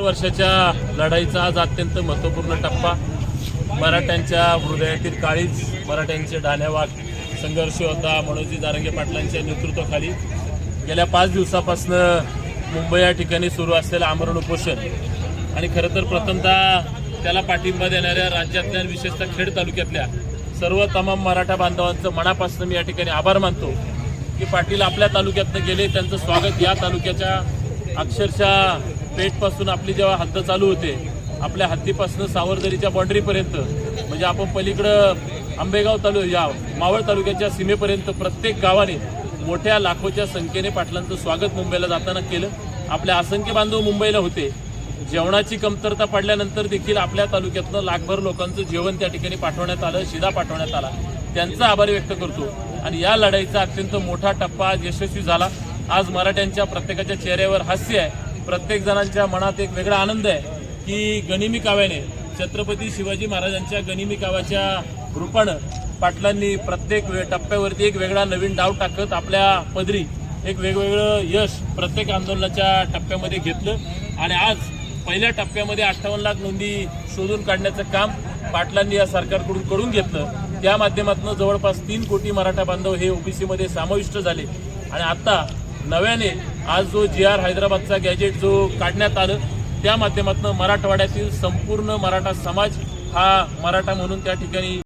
वर्षाच्या लढाईचा आज अत्यंत महत्त्वपूर्ण टप्पा. मराठ्यांच्या हृदयातील काळीच मराठ्यांचे डाण्यावाग संघर्ष होता मनोजी दारंगे पाटलांच्या नेतृत्वाखाली. गेल्या पाच दिवसापासनं मुंबई या ठिकाणी सुरू असलेलं आमरण उपोषण. आणि खरं तर प्रथमतः त्याला पाठिंबा देणाऱ्या राज्यातल्या विशेषतः खेड तालुक्यातल्या सर्व तमाम मराठा बांधवांचं मनापासून मी या ठिकाणी आभार मानतो की पाटील आपल्या तालुक्यातनं गेले त्यांचं स्वागत या तालुक्याच्या अक्षरशः पेठपासून आपली जेव्हा हद्द चालू होते आपल्या हद्दीपासून सावरदरीच्या बाँड्रीपर्यंत म्हणजे आपण पलीकडं आंबेगाव तालु या मावळ तालुक्याच्या सीमेपर्यंत प्रत्येक गावाने मोठ्या लाखोच्या संख्येने पाटलांचं स्वागत मुंबईला जाताना केलं. आपल्या असंख्य बांधव मुंबईला होते. जेवणाची कमतरता पडल्यानंतर देखील आपल्या तालुक्यातनं लाखभर लोकांचं जेवण त्या ठिकाणी पाठवण्यात आलं शिदा पाठवण्यात आला. त्यांचा आभार व्यक्त करतो. आणि या लढाईचा अत्यंत मोठा टप्पा आज यशस्वी झाला. आज मराठ्यांच्या प्रत्येकाच्या चेहऱ्यावर हास्य आहे. प्रत्येक जणांच्या मनात एक वेगळा आनंद आहे की गनिमी काव्याने छत्रपती शिवाजी महाराजांच्या गनिमी काव्याच्या रूपानं पाटलांनी प्रत्येक वे टप्प्यावरती एक वेगळा नवीन डाव टाकत आपल्या पदरी एक वेगवेगळं यश प्रत्येक आंदोलनाच्या टप्प्यामध्ये घेतलं. आणि आज पहिल्या टप्प्यामध्ये अठ्ठावन्न लाख नोंदी शोधून काढण्याचं काम पाटलांनी या सरकारकडून करून घेतलं. त्या माध्यमातून जवळपास तीन कोटी मराठा बांधव हे ओबीसीमध्ये समाविष्ट झाले. आणि आता नव्याने आज जो जी आर हैदराबादचा गॅजेट जो काढण्यात आलं त्या माध्यमातून मराठवाड्यातील संपूर्ण मराठा समाज हा मराठा म्हणून त्या ठिकाणी